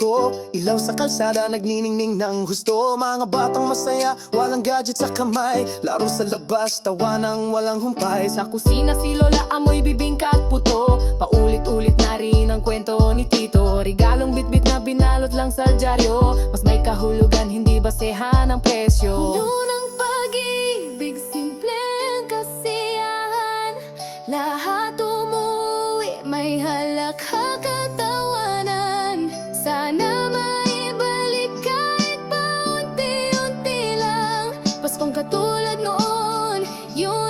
Pasko Ilaw sa kalsada, nagniningning ng gusto. Mga batang masaya, walang gadget sa kamay. Laro sa labas, tawa ng walang humpay. Sa kusina si Lola amoy bibingka at puto. Paulit-ulit na rin ang kwento ni Tito. Regalong bitbit na binalot lang sa dyaryo. Mas may kahulugan, hindi basehan ang presyo. Unang pag-ibig, simple ang kasiyahan. Lahat umuwi, may halakhak Katulad noon, yun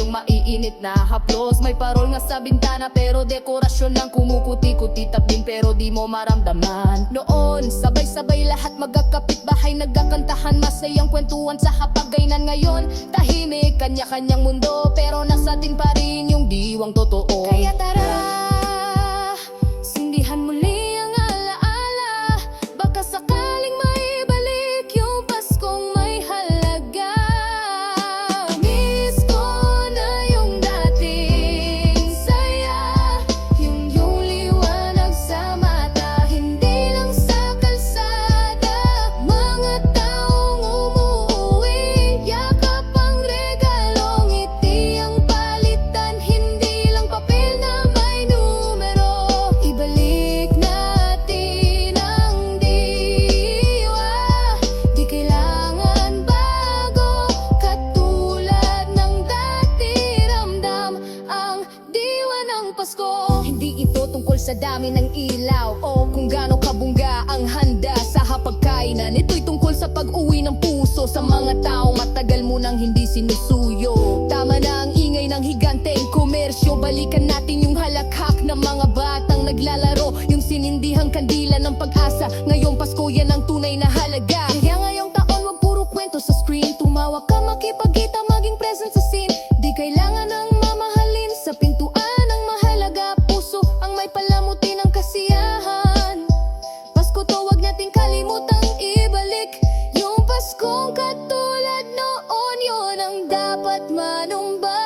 yung maiinit na haplos. May parol nga sa bintana pero dekorasyon lang Kumukuti-kuti tapin pero di mo maramdaman. Noon, sabay-sabay lahat magkakapit bahay Nagkakantahan masayang kwentuhan sa hapagainan. Ngayon, tahimik, kanya-kanyang mundo Pero nasa atin pa rin yung diwang totoo ng Pasko Hindi ito tungkol sa dami ng ilaw O kung gaano kabungga ang handa sa hapagkainan. Ito'y tungkol sa pag-uwi ng puso Sa mga taong matagal mo nang hindi sinusuyo. Tama na ang ingay ng higante higanteng komersyo. Balikan natin yung halakhak ng mga batang naglalaro. Yung sinindihang kandila ng pag-asa. Ngayong Pasko yan ang tunay na halaga. Kaya ngayong taon wag puro kwento sa screen. Tumawa ka makipagkita kalimutan ibalik. Yung Paskong katulad noon Yun ang dapat manumbat